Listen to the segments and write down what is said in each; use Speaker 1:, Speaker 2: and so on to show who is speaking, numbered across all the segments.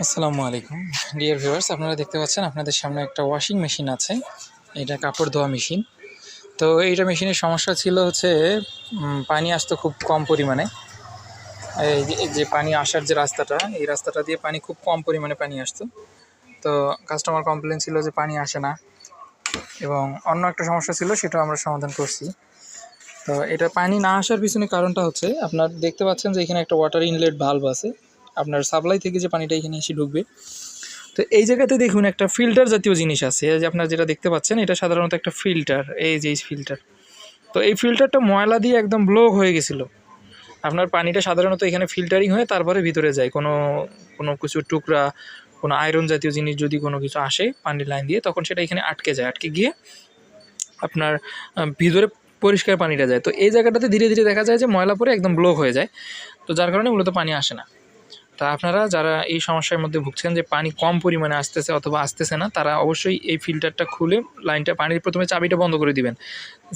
Speaker 1: আসসালামু আলাইকুম। Dear viewers আপনারা দেখতে পাচ্ছেন আপনাদের সামনে একটা ওয়াশিং মেশিন আছে। এটা কাপড় ধোয়া মেশিন তো এইটা মেশিনের সমস্যা ছিল হচ্ছে পানি আসতো খুব কম পরিমাণে। এই যে- পানি আসার যে রাস্তাটা, এই রাস্তাটা দিয়ে পানি খুব কম পরিমাণে পানি আসতো। তো কাস্টমার কমপ্লেন ছিল যে পানি আসে না। এবং অন্য একটা সমস্যা ছিল, সেটা আমরা সমাধান করছি। তো এটা পানি না আসার পিছনে কারণটা হচ্ছে, আপনার দেখতে পাচ্ছেন যে এখানে একটা ওয়াটার ইনলেট ভালভ আছে। আপনার সাপ্লাই থেকে যে পানিটা এখানে এসে ঢুকবে। তো এই জায়গাতে দেখুন একটা ফিল্টার জাতীয় জিনিস আছে। যে আপনার যেটা দেখতে পাচ্ছেন, এটা সাধারণত একটা ফিল্টার এই যে ফিল্টার তো এই ফিল্টারটা ময়লা দিয়ে একদম ব্লক হয়ে গেছিল। আপনার পানিটা সাধারণত এখানে ফিল্টারিং হয়ে তারপরে ভিতরে যায়। কোনো কোনো কিছু টুকরা, কোনো আয়রন জাতীয় জিনিস যদি কোনো কিছু আসে পানির লাইন দিয়ে, তখন সেটা এখানে আটকে যায়। আটকে গিয়ে আপনার ভিতরে পরিষ্কার পানিটা যায়। তো এই জায়গাটাতে ধীরে ধীরে দেখা যায় যে ময়লা পরে একদম ব্লক হয়ে যায়। তো যার কারণে মূলত পানি আসে না। তা আপনারা যারা এই সমস্যার মধ্যে ভুগছেন যে পানি কম পরিমাণে আসতেছে অথবা আসতেছে না, তারা অবশ্যই এই ফিল্টারটা খুলে লাইনটা পানির প্রথমে চাবিটা বন্ধ করে দিবেন।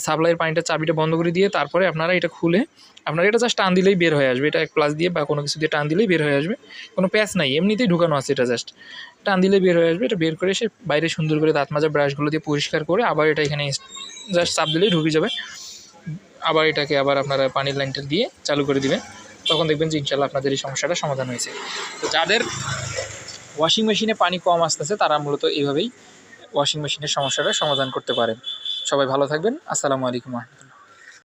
Speaker 1: সাপ্লাইয়ের পানিটা চাবিটা বন্ধ করে দিয়ে তারপরে আপনারা এটা খুলে, আপনারা এটা জাস্ট টান দিলেই বের হয়ে আসবে। এটা এক প্লাস দিয়ে বা কোনো কিছু দিয়ে টান দিলেই বের হয়ে আসবে। কোনো প্যাচ নাই, এমনিতেই ঢুকানো আছে এটা জাস্ট। টান দিলেই বের হয়ে আসবে, এটা বের করে এসে বাইরে সুন্দর করে দাঁত মাজা ব্রাশগুলো দিয়ে পরিষ্কার করে আবার এটা এখানে জাস্ট চাপ দিলেই ঢুকে যাবে। আবার এটাকে আবার আপনারা পানির লাইনটা দিয়ে চালু করে দিবেন। তখন দেখবেন যে ইনশাল্লাহ আপনাদের এই সমস্যাটা সমাধান হয়েছে। তো যাদের ওয়াশিং মেশিনে পানি কম আসতেছে, তারা মূলত এইভাবেই ওয়াশিং মেশিনের সমস্যাটা সমাধান করতে পারেন। সবাই ভালো থাকবেন। আসসালামু আলাইকুম